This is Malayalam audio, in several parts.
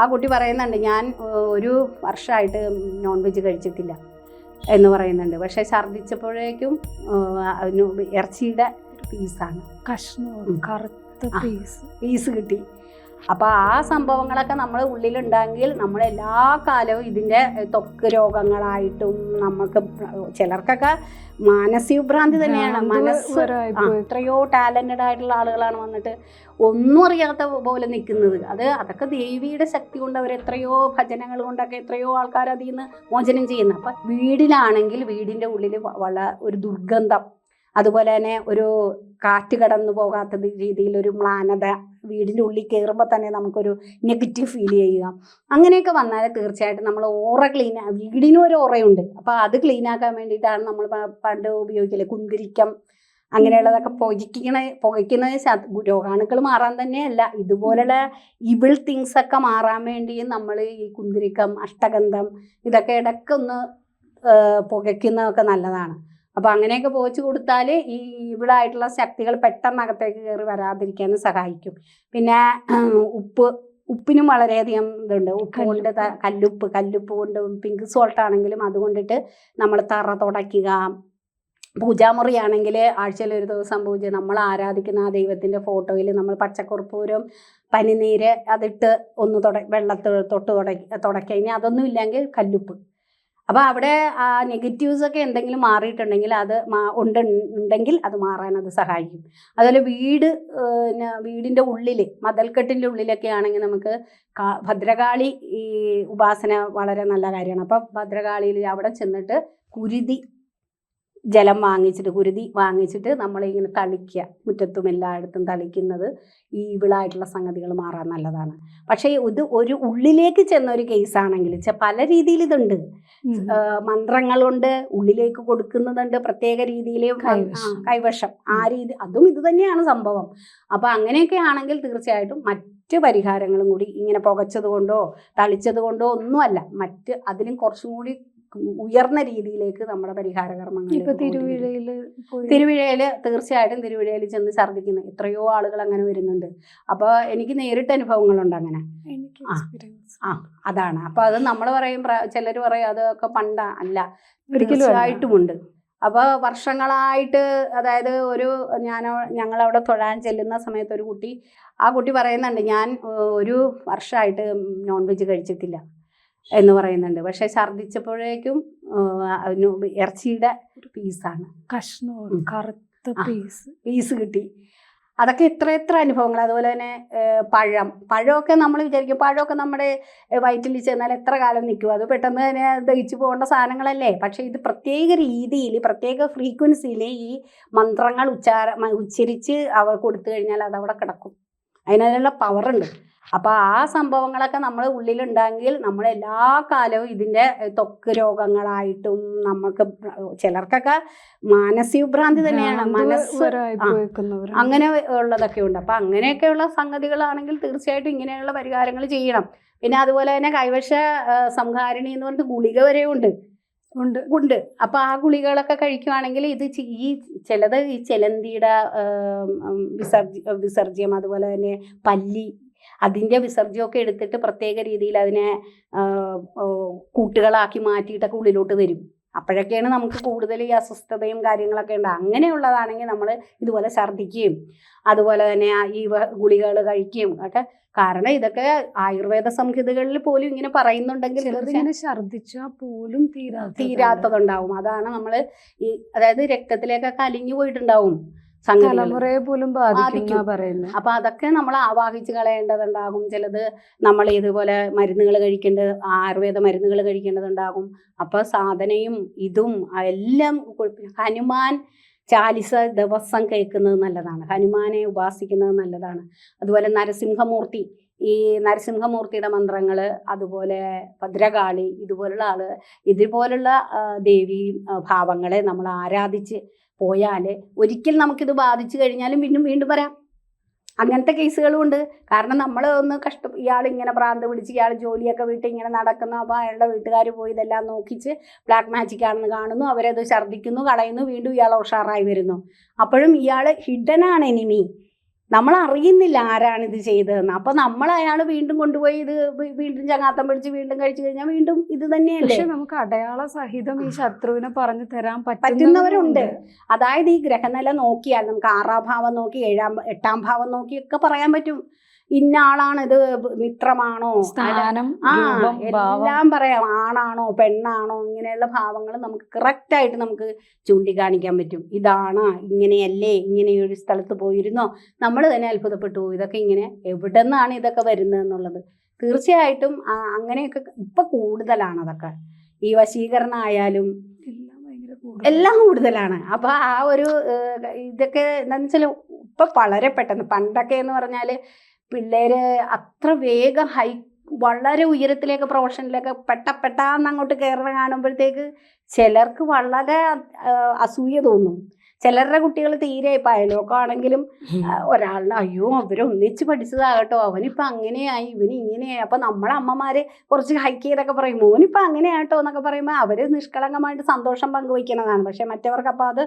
ആ കുട്ടി പറയുന്നുണ്ട് ഞാൻ ഒരു വർഷമായിട്ട് നോൺ വെജ് കഴിച്ചിട്ടില്ല എന്ന് പറയുന്നുണ്ട്. പക്ഷേ ഛർദ്ദിച്ചപ്പോഴേക്കും ഇറച്ചിയുടെ പീസാണ് കഷ്ണം. കറുത്ത പീസ് പീസ് കിട്ടി. അപ്പോൾ ആ സംഭവങ്ങളൊക്കെ നമ്മൾ ഉള്ളിലുണ്ടെങ്കിൽ നമ്മൾ എല്ലാ കാലവും ഇതിന്റെ ത്വക്ക് രോഗങ്ങളായിട്ടും നമുക്ക് ചിലർക്കൊക്കെ മാനസിക ഭ്രാന്തി തന്നെയാണ് മനസ്സ് എത്രയോ ടാലന്റഡ് ആയിട്ടുള്ള ആളുകളാണ് വന്നിട്ട് ഒന്നും അറിയാത്ത പോലെ നിൽക്കുന്നത്. അത് അതൊക്കെ ദേവിയുടെ ശക്തി കൊണ്ട് അവർ എത്രയോ ഭജനങ്ങൾ കൊണ്ടൊക്കെ എത്രയോ ആൾക്കാർ അതിൽ നിന്ന് മോചനം ചെയ്യുന്നത് അപ്പം വീടിലാണെങ്കിൽ വീടിന്റെ ഉള്ളിൽ വള ഒരു ദുർഗന്ധം അതുപോലെ തന്നെ ഒരു കാറ്റ് കടന്നു പോകാത്ത രീതിയിൽ ഒരു മ്ലാനത വീടിന്റെ ഉള്ളിൽ കയറുമ്പോൾ തന്നെ നമുക്കൊരു നെഗറ്റീവ് ഫീൽ ചെയ്യുക. അങ്ങനെയൊക്കെ വന്നാൽ തീർച്ചയായിട്ടും നമ്മൾ ഓറ ക്ലീൻ വീടിനും ഒരു ഓറയുണ്ട്. അപ്പോൾ അത് ക്ലീൻ ആക്കാൻ വേണ്ടിയിട്ടാണ് നമ്മൾ പണ്ട് ഉപയോഗിക്കൽ. കുന്തിരിക്കം അങ്ങനെയുള്ളതൊക്കെ പുകയ്ക്കണ പുകയ്ക്കുന്നത് ശ- രോഗാണുക്കൾ മാറാൻ തന്നെയല്ല. ഇതുപോലുള്ള ഇവിൾ തിങ്സ് ഒക്കെ മാറാൻ വേണ്ടിയും നമ്മൾ ഈ കുന്തിരിക്കം അഷ്ടഗന്ധം ഇതൊക്കെ ഇടയ്ക്കൊന്ന് പുകയ്ക്കുന്നതൊക്കെ നല്ലതാണ്. അപ്പോൾ അങ്ങനെയൊക്കെ പോച്ചു കൊടുത്താൽ ഈ ഇവിടായിട്ടുള്ള ശക്തികൾ പെട്ടെന്ന് അകത്തേക്ക് കയറി വരാതിരിക്കാനും സഹായിക്കും. പിന്നെ ഉപ്പ് ഉപ്പിനും വളരെയധികം ഇതുണ്ട്. ഉപ്പ് കൊണ്ട് കല്ലുപ്പ്. കല്ലുപ്പ് കൊണ്ട് പിങ്ക് സോൾട്ട് ആണെങ്കിലും അതുകൊണ്ടിട്ട് നമ്മൾ തറ തുടയ്ക്കുക. പൂജാമുറി ആണെങ്കിൽ ആഴ്ചയിൽ ഒരു ദിവസം പൂജ. നമ്മൾ ആരാധിക്കുന്ന ആ ദൈവത്തിന്റെ ഫോട്ടോയിൽ നമ്മൾ പച്ചക്കുറുപ്പൂരും പനിനീര് അതിട്ട് ഒന്ന് തുട വെള്ളത്തിൽ തൊട്ട് തുടക്കി തുടക്കഴിഞ്ഞാൽ ഇനി അതൊന്നും ഇല്ലെങ്കിൽ കല്ലുപ്പ്. അപ്പോൾ അവിടെ ആ നെഗറ്റീവ്സ് ഒക്കെ എന്തെങ്കിലും മാറിയിട്ടുണ്ടെങ്കിൽ അത് ഉണ്ടെങ്കിൽ അത് മാറാൻ അത് സഹായിക്കും. അതുപോലെ വീട് വീടിന്റെ ഉള്ളിൽ മതൽക്കെട്ടിന്റെ ഉള്ളിലൊക്കെ ആണെങ്കിൽ നമുക്ക് ഭദ്രകാളി ഈ ഉപാസന വളരെ നല്ല കാര്യമാണ്. അപ്പോൾ ഭദ്രകാളിയിൽ അവിടെ ചെന്നിട്ട് കുരുതി ജലം വാങ്ങിച്ചിട്ട് കുരുതി വാങ്ങിച്ചിട്ട് നമ്മളിങ്ങനെ തളിക്കുക മുറ്റത്തും എല്ലായിടത്തും തളിക്കുന്നത് ഈ ഇവിളായിട്ടുള്ള സംഗതികൾ മാറാൻ നല്ലതാണ്. പക്ഷേ ഇത് ഒരു ഉള്ളിലേക്ക് ചെന്ന ഒരു കേസാണെങ്കിൽ പല രീതിയിൽ ഇതുണ്ട്. മന്ത്രങ്ങളുണ്ട് ഉള്ളിലേക്ക് കൊടുക്കുന്നതുണ്ട് പ്രത്യേക രീതിയിൽ കൈവശം. കൈവശം. ആ രീതി അതും ഇത് തന്നെയാണ് സംഭവം. അപ്പൊ അങ്ങനെയൊക്കെ ആണെങ്കിൽ തീർച്ചയായിട്ടും മറ്റ് പരിഹാരങ്ങളും കൂടി ഇങ്ങനെ പുകച്ചത് കൊണ്ടോ തളിച്ചത് കൊണ്ടോ ഒന്നുമല്ല. മറ്റ് അതിലും കുറച്ചും കൂടി ഉയർന്ന രീതിയിലേക്ക് നമ്മുടെ പരിഹാര കർമ്മങ്ങൾ തിരുവിഴയിൽ തീർച്ചയായിട്ടും തിരുവിഴയിൽ ചെന്ന് ഛർദ്ദിക്കുന്നു. എത്രയോ ആളുകൾ അങ്ങനെ വരുന്നുണ്ട്. അപ്പോൾ എനിക്ക് നേരിട്ട് അനുഭവങ്ങളുണ്ട് അങ്ങനെ. ആ. അതാണ്. അപ്പോൾ അത് നമ്മൾ പറയും ചിലർ പറയും അതൊക്കെ പണ്ട അല്ല. തീർച്ചയായിട്ടുമുണ്ട്. അപ്പോൾ വർഷങ്ങളായിട്ട് അതായത് ഒരു ഞാൻ ഞങ്ങളവിടെ തൊഴാൻ ചെല്ലുന്ന സമയത്ത് ഒരു കുട്ടി ആ കുട്ടി പറയുന്നുണ്ട് ഞാൻ ഒരു വർഷമായിട്ട് നോൺ വെജ് കഴിച്ചിട്ടില്ല. എന്ന് പറയുന്നുണ്ട്. പക്ഷെ ഛർദ്ദിച്ചപ്പോഴേക്കും ഇറച്ചിയുടെ പീസാണ് കഷ്ണവും ഉം. കറുത്ത പീസ് പീസ് കിട്ടി. അതൊക്കെ എത്ര എത്ര അനുഭവങ്ങൾ അതുപോലെ തന്നെ പഴം. പഴമൊക്കെ നമ്മൾ വിചാരിക്കും പഴമൊക്കെ നമ്മുടെ വയറ്റിൽ ചെന്നാൽ എത്ര കാലം നിൽക്കും. അത് പെട്ടെന്ന് തന്നെ ദഹിച്ചു പോകേണ്ട സാധനങ്ങളല്ലേ. പക്ഷേ ഇത് പ്രത്യേക രീതിയിൽ പ്രത്യേക ഫ്രീക്വൻസിയിൽ ഈ മന്ത്രങ്ങൾ ഉച്ചാര ഉച്ചരിച്ച് അവർ കൊടുത്തു കഴിഞ്ഞാൽ അതവിടെ കിടക്കും. അതിനുള്ള പവറുണ്ട് അപ്പോൾ ആ സംഭവങ്ങളൊക്കെ നമ്മൾ ഉള്ളിലുണ്ടെങ്കിൽ നമ്മൾ എല്ലാ കാലവും ഇതിന്റെ തൊക്ക് ത്വക്ക് രോഗങ്ങളായിട്ടും നമുക്ക് ചിലർക്കൊക്കെ മാനസിക ഭ്രാന്തി തന്നെയാണ്. മനസ്സ് അങ്ങനെ ഉള്ളതൊക്കെ ഉണ്ട്. അപ്പം അങ്ങനെയൊക്കെയുള്ള സംഗതികളാണെങ്കിൽ തീർച്ചയായിട്ടും ഇങ്ങനെയുള്ള പരിഹാരങ്ങൾ ചെയ്യണം. പിന്നെ അതുപോലെ തന്നെ കൈവശ സംഹാരിണി എന്ന് പറഞ്ഞിട്ട് ഗുളിക വരെ ഉണ്ട്. ഉണ്ട്. അപ്പൊ ആ ഗുളികകളൊക്കെ കഴിക്കുവാണെങ്കിൽ ഇത് ഈ ചിലത് ഈ ചെലന്തിയുടെ വിസർജ്യ വിസർജ്യം അതുപോലെ തന്നെ പല്ലി അതിന്റെ വിസർജ്യമൊക്കെ എടുത്തിട്ട് പ്രത്യേക രീതിയിൽ അതിനെ കൂട്ടുകളാക്കി മാറ്റിയിട്ടൊക്കെ ഉള്ളിലോട്ട് വരും അപ്പോഴൊക്കെയാണ് നമുക്ക് കൂടുതൽ ഈ അസ്വസ്ഥതയും കാര്യങ്ങളൊക്കെ ഉണ്ട്. അങ്ങനെയുള്ളതാണെങ്കിൽ നമ്മൾ ഇതുപോലെ ഛർദ്ദിക്കുകയും അതുപോലെ തന്നെ ഈ ഗുളികകൾ കഴിക്കുകയും ഒക്കെ കാരണം ഇതൊക്കെ ആയുർവേദ സംഹിതകളിൽ പോലും ഇങ്ങനെ പറയുന്നുണ്ടെങ്കിൽ ഛർദിച്ചാൽ ഇങ്ങനെ പോലും തീരാത്ത തീരാത്തതുണ്ടാവും. അതാണ് നമ്മൾ ഈ അതായത് രക്തത്തിലേക്കൊക്കെ അലിഞ്ഞു പോയിട്ടുണ്ടാവും തലമുറയെ പോലും ബാധിക്കും. അപ്പൊ അതൊക്കെ നമ്മൾ ആവാഹിച്ച് കളയേണ്ടതുണ്ടാകും. ചിലത് നമ്മൾ ഇതുപോലെ മരുന്നുകൾ കഴിക്കേണ്ടത് ആയുർവേദ മരുന്നുകൾ കഴിക്കേണ്ടതുണ്ടാകും. അപ്പൊ സാധനയും ഇതും എല്ലാം ഹനുമാൻ ചാലിസ ദിവസം കേൾക്കുന്നത് നല്ലതാണ്. ഹനുമാനെ ഉപാസിക്കുന്നത് നല്ലതാണ്. അതുപോലെ നരസിംഹമൂർത്തി ഈ നരസിംഹമൂർത്തിയുടെ മന്ത്രങ്ങൾ അതുപോലെ ഭദ്രകാളി ഇതുപോലുള്ള ആൾ ഇതുപോലുള്ള ദേവി ഭാവങ്ങളെ നമ്മൾ ആരാധിച്ച് പോയാൽ ഒരിക്കൽ നമുക്കിത് ബാധിച്ചു കഴിഞ്ഞാലും വീണ്ടും വീണ്ടും വരാം. അങ്ങനത്തെ കേസുകളും ഉണ്ട്. കാരണം നമ്മൾ ഒന്ന് കഷ്ട ഇയാൾ ഇങ്ങനെ പ്രാന്ത് പിടിച്ച് ഇയാൾ ജോലിയൊക്കെ വിട്ട് ഇങ്ങനെ നടക്കുന്നു. അപ്പോൾ അയാളുടെ വീട്ടുകാർ പോയി ഇതെല്ലാം നോക്കിച്ച് ബ്ലാക്ക് മാജിക് ആണെന്ന് കാണുന്നു. അവരത് ഛർദ്ദിക്കുന്നു കളയുന്നു വീണ്ടും ഇയാൾ ഉഷാറായി വരുന്നു. അപ്പോഴും ഇയാൾ ഹിഡനാണ് എനിമി. നമ്മൾ അറിയുന്നില്ല ആരാണ് ഇത് ചെയ്തതെന്ന്. അപ്പൊ നമ്മൾ അയാൾ വീണ്ടും കൊണ്ടുപോയി ഇത് വീണ്ടും ചങ്ങാത്തം പിടിച്ച് വീണ്ടും കഴിച്ചു കഴിഞ്ഞാൽ വീണ്ടും ഇത് തന്നെയല്ലേ? പക്ഷെ നമുക്ക് അടയാള സഹിതം ഈ ശത്രുവിനെ പറഞ്ഞു തരാൻ പറ്റുന്നവരുണ്ട്. അതായത് ഈ ഗ്രഹനില നോക്കിയാൽ നമുക്ക് ആറാം ഭാവം നോക്കി ഏഴാം എട്ടാം ഭാവം നോക്കി ഒക്കെ പറയാൻ പറ്റും. ഇന്ന ആളാണ് ഇത് മിത്രമാണോ? സ്ഥാനം ആ രൂപം ഭാവം. എല്ലാം പറയാം. ആണാണോ പെണ്ണാണോ ഇങ്ങനെയുള്ള ഭാവങ്ങൾ നമുക്ക് കറക്റ്റ് ആയിട്ട് നമുക്ക് ചൂണ്ടിക്കാണിക്കാൻ പറ്റും. ഇതാണ് ഇങ്ങനെയല്ലേ ഇങ്ങനെ ഒരു സ്ഥലത്ത് പോയിരുന്നോ? നമ്മൾ തന്നെ അത്ഭുതപ്പെട്ടു. പോകും ഇതൊക്കെ ഇങ്ങനെ എവിടെ നിന്നാണ് ഇതൊക്കെ വരുന്നത് എന്നുള്ളത്. തീർച്ചയായിട്ടും അങ്ങനെയൊക്കെ ഇപ്പൊ കൂടുതലാണ് അതൊക്കെ. ഈ വശീകരണം ആയാലും എല്ലാം ഭയങ്കര കൂടുതൽ. എല്ലാം കൂടുതലാണ്. അപ്പൊ ആ ഒരു ഇതൊക്കെ എന്താണെന്ന് വെച്ചാൽ ഇപ്പൊ വളരെ പെട്ടെന്ന്. പണ്ടൊക്കെ എന്ന് പറഞ്ഞാൽ പിള്ളേര് അത്ര വേഗം ഹൈ വളരെ ഉയരത്തിലേക്ക് പ്രൊഫഷനിലേക്ക് പെട്ട പെട്ടാന്ന് അങ്ങോട്ട് കയറി കാണുമ്പോഴത്തേക്ക് ചിലർക്ക് വളരെ അസൂയ തോന്നും. ചിലരുടെ കുട്ടികൾ തീരെ ഇപ്പം അയലോക്കം ആണെങ്കിലും ഒരാളുടെ അയ്യോ അവരൊന്നിച്ച് പഠിച്ചതാകട്ടോ അവനിപ്പോൾ അങ്ങനെയായി ഇവന് ഇങ്ങനെയായി അപ്പം നമ്മളെ അമ്മമാര് കുറച്ച് ഹൈക്ക് ചെയ്തൊക്കെ പറയും മോനിപ്പോൾ അങ്ങനെയാട്ടോ എന്നൊക്കെ പറയുമ്പോൾ അവർ നിഷ്കളങ്കമായിട്ട് സന്തോഷം പങ്കുവയ്ക്കണതാണ് പക്ഷെ മറ്റവർക്ക് അപ്പം അത്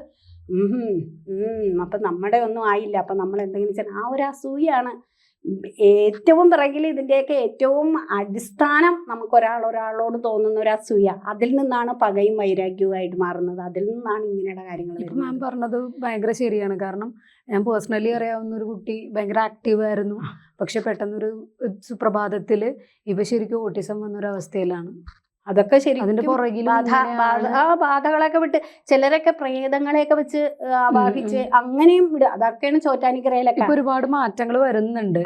അപ്പം നമ്മുടെ ഒന്നും ആയില്ല അപ്പം നമ്മൾ എന്തെങ്കിലും ആ ഒരു അസൂയാണ് ഏറ്റവും പിറകിൽ ഇതിന്റെയൊക്കെ ഏറ്റവും അടിസ്ഥാനം നമുക്ക് ഒരാൾ ഒരാളോട് തോന്നുന്ന ഒരു അസൂയ. അതിൽ നിന്നാണ് പകയും വൈരാഗ്യവുമായിട്ട് മാറുന്നത്. അതിൽ നിന്നാണ് ഇങ്ങനെയുള്ള കാര്യങ്ങൾ ഇപ്പം മാം പറഞ്ഞത് ഭയങ്കര ശരിയാണ്. കാരണം ഞാൻ പേഴ്സണലി അറിയാവുന്ന ഒരു കുട്ടി ഭയങ്കര ആക്റ്റീവ് ആയിരുന്നു. പക്ഷെ പെട്ടെന്നൊരു സുപ്രഭാതത്തിൽ ഇവ ശരിക്കും ഓട്ടിസം വന്നൊരു അതൊക്കെ അതിന്റെ ശരിക്കും പുറകിൽ ആ ബാധകളൊക്കെ വിട്ട് ചിലരൊക്കെ പ്രേതങ്ങളെയൊക്കെ വെച്ച് ആവാഹിച്ച് അങ്ങനെയും വിടുക. അതൊക്കെയാണ് ചോറ്റാനിക്കരയിലൊക്കെ ഇപ്പൊ ഒരുപാട് മാറ്റങ്ങൾ വരുന്നുണ്ട്.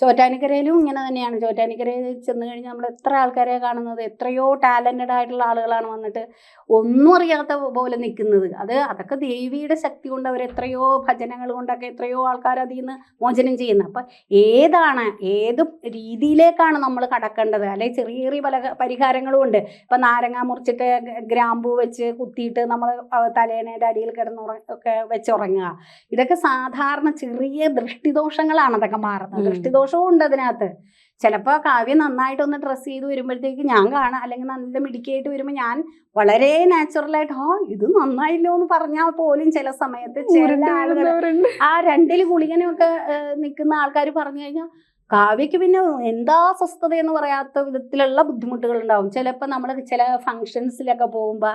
ചോറ്റാനിക്കരയിലും ഇങ്ങനെ തന്നെയാണ്. ചോറ്റാനിക്കരയിൽ ചെന്ന് കഴിഞ്ഞാൽ നമ്മൾ എത്ര ആൾക്കാരെ കാണുന്നത് എത്രയോ ടാലന്റഡ് ആയിട്ടുള്ള ആളുകളാണ് വന്നിട്ട് ഒന്നും അറിയാത്ത പോലെ നിൽക്കുന്നത് അത് അതൊക്കെ ദേവിയുടെ ശക്തി കൊണ്ട് അവർ എത്രയോ ഭജനകൾ കൊണ്ടൊക്കെ എത്രയോ ആൾക്കാർ അതിൽ നിന്ന് മോചനം ചെയ്യുന്നത്. അപ്പം ഏതാണ് ഏത് രീതിയിലേക്കാണ് നമ്മൾ കടക്കേണ്ടത്? അല്ലെങ്കിൽ ചെറിയ ചെറിയ പല പരിഹാരങ്ങളും ഉണ്ട്. ഇപ്പം നാരങ്ങ മുറിച്ചിട്ട് ഗ്രാമ്പൂ വെച്ച് കുത്തിയിട്ട് നമ്മൾ തലേണയുടെ അടിയിൽ കിടന്ന് ഒക്കെ വെച്ചുറങ്ങുക ഇതൊക്കെ സാധാരണ ചെറിയ ദൃഷ്ടിദോഷങ്ങളാണ് അതൊക്കെ മാറുന്നത്. ഉം. ദൃഷ്ടിദോഷവും ഉണ്ട് അതിനകത്ത് ചിലപ്പോൾ കാവ്യം നന്നായിട്ടൊന്ന് ഡ്രസ്സ് ചെയ്ത് വരുമ്പോഴത്തേക്ക് ഞാൻ കാണാം അല്ലെങ്കിൽ നല്ല മിടുക്കിയായിട്ട് വരുമ്പോൾ ഞാൻ വളരെ നാച്ചുറലായിട്ട് ഹോ ഇത് നന്നായില്ലോ എന്ന് പറഞ്ഞാൽ പോലും ചില സമയത്ത് ചില ആളുകൾ. ആ രണ്ടിൽ ഗുളികനൊക്കെ നിൽക്കുന്ന ആൾക്കാർ പറഞ്ഞു കഴിഞ്ഞാൽ കാവ്യക്ക് പിന്നെ എന്താ സ്വസ്ഥത എന്ന് പറയാത്ത വിധത്തിലുള്ള ബുദ്ധിമുട്ടുകൾ ഉണ്ടാവും. ചിലപ്പോൾ നമ്മൾ ചില ഫങ്ഷൻസിലൊക്കെ പോകുമ്പോൾ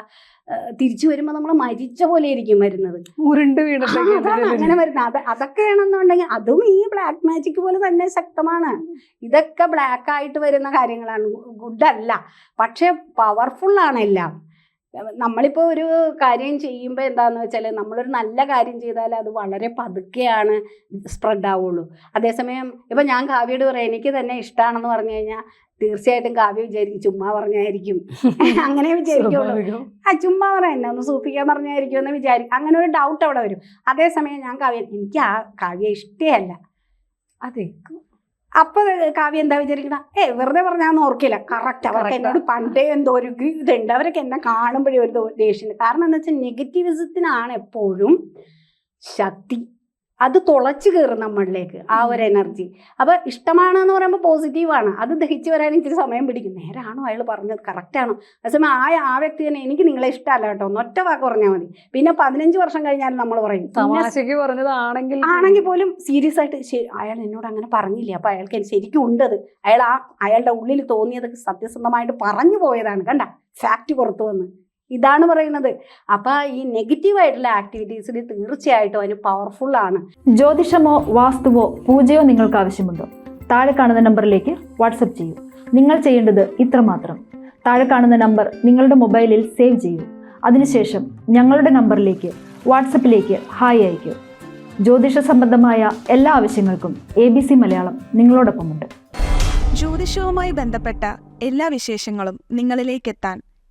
തിരിച്ചു വരുമ്പോൾ നമ്മൾ മരിച്ച പോലെ ഇരിക്കും വരുന്നത്. ഉരുണ്ട് അതാണ് അങ്ങനെ വരുന്നത്. അത് അതൊക്കെയാണെന്നുണ്ടെങ്കിൽ അതും ഈ ബ്ലാക്ക് മാജിക് പോലെ തന്നെ ശക്തമാണ്. ഇതൊക്കെ ബ്ലാക്ക് ആയിട്ട് വരുന്ന കാര്യങ്ങളാണ്. ഗുഡ് അല്ല പക്ഷെ പവർഫുൾ ആണ് എല്ലാം. നമ്മളിപ്പോൾ ഒരു കാര്യം ചെയ്യുമ്പോൾ എന്താണെന്ന് വെച്ചാൽ നമ്മളൊരു നല്ല കാര്യം ചെയ്താൽ അത് വളരെ പതുക്കെയാണ് സ്പ്രെഡ് ആവുള്ളൂ അതേസമയം ഇപ്പം ഞാൻ കാവ്യയോട് പറയാം എനിക്ക് തന്നെ ഇഷ്ടമാണെന്ന് പറഞ്ഞു കഴിഞ്ഞാൽ തീർച്ചയായിട്ടും കാവ്യ വിചാരിക്കും ചുമ്മാ പറഞ്ഞായിരിക്കും. അങ്ങനെ വിചാരിക്കുള്ളൂ. ആ ചുമ്മാ പറയാം എന്നെ ഒന്ന് സൂപ്പിക്കാൻ പറഞ്ഞായിരിക്കും എന്ന് വിചാരിക്കും. അങ്ങനെ ഒരു ഡൗട്ട് അവിടെ വരും. അതേസമയം ഞാൻ കാവ്യ എനിക്ക് ആ കാവ്യ ഇഷ്ടമല്ല അതെ. അപ്പൊ കാവ്യ എന്താ വിചാരിക്കണ? ഏ വെറുതെ പറഞ്ഞാന്ന് ഓർക്കില്ല. കറക്റ്റ് അവർക്ക് എന്നോട് പണ്ടേ എന്തോ ഒരു ഇതുണ്ട്. അവരൊക്കെ എന്നെ കാണുമ്പോഴേ ഒരു ദേഷ്യം ദേഷ്യമുണ്ട്. കാരണം എന്താ വെച്ചാൽ നെഗറ്റിവിസത്തിനാണ് എപ്പോഴും ശക്തി. അത് തുളച്ചു കയറും നമ്മളിലേക്ക് ആ ഒരു എനർജി അപ്പൊ ഇഷ്ടമാണെന്ന് പറയുമ്പോൾ പോസിറ്റീവാണ് അത് ദഹിച്ചു വരാൻ ഇച്ചിരി സമയം പിടിക്കും. നേരാണോ അയാൾ പറഞ്ഞത്? കറക്റ്റാണോ അതേസമയം ആ ആ വ്യക്തി തന്നെ എനിക്ക് നിങ്ങളെ ഇഷ്ടമല്ല കേട്ടോ. ഒന്നൊറ്റ ഒറ്റ വാക്ക് പറഞ്ഞാൽ മതി. പിന്നെ പതിനഞ്ച് വർഷം കഴിഞ്ഞാൽ നമ്മൾ പറയും. "ഇന്ന പറഞ്ഞതാണെങ്കിൽ ആണെങ്കിൽ പോലും സീരിയസ് ആയിട്ട് അയാൾ എന്നോട് അങ്ങനെ പറഞ്ഞില്ല? അപ്പൊ അയാൾക്ക് എനിക്ക് ശരിക്കും ഉണ്ടത്. അയാൾ ആ അയാളുടെ ഉള്ളിൽ തോന്നിയത് സത്യസന്ധമായിട്ട് പറഞ്ഞു പോയതാണ്. കണ്ട? ഫാക്റ്റ് പുറത്തു വന്ന്. ഇതാണ് പറയുന്നത്. അപ്പൊ ഈ നെഗറ്റീവ് ആയിട്ടുള്ള ആക്ടിവിറ്റീസിൽ തീർച്ചയായിട്ടും അതിന് പവർഫുൾ ആണ്. ജ്യോതിഷമോ വാസ്തുവോ പൂജയോ നിങ്ങൾക്ക് ആവശ്യമുണ്ടോ? താഴെ കാണുന്ന നമ്പറിലേക്ക് വാട്സപ്പ് ചെയ്യൂ. നിങ്ങൾ ചെയ്യേണ്ടത് ഇത്രമാത്രം. താഴെ കാണുന്ന നമ്പർ നിങ്ങളുടെ മൊബൈലിൽ സേവ് ചെയ്യൂ. അതിനുശേഷം ഞങ്ങളുടെ നമ്പറിലേക്ക് വാട്സപ്പിലേക്ക് ഹായ് അയയ്ക്കൂ. ജ്യോതിഷ സംബന്ധമായ എല്ലാ ആവശ്യങ്ങൾക്കും എ ബി സി മലയാളം നിങ്ങളോടൊപ്പമുണ്ട്. ജ്യോതിഷവുമായി ബന്ധപ്പെട്ട എല്ലാ വിശേഷങ്ങളും നിങ്ങളിലേക്കെത്താൻ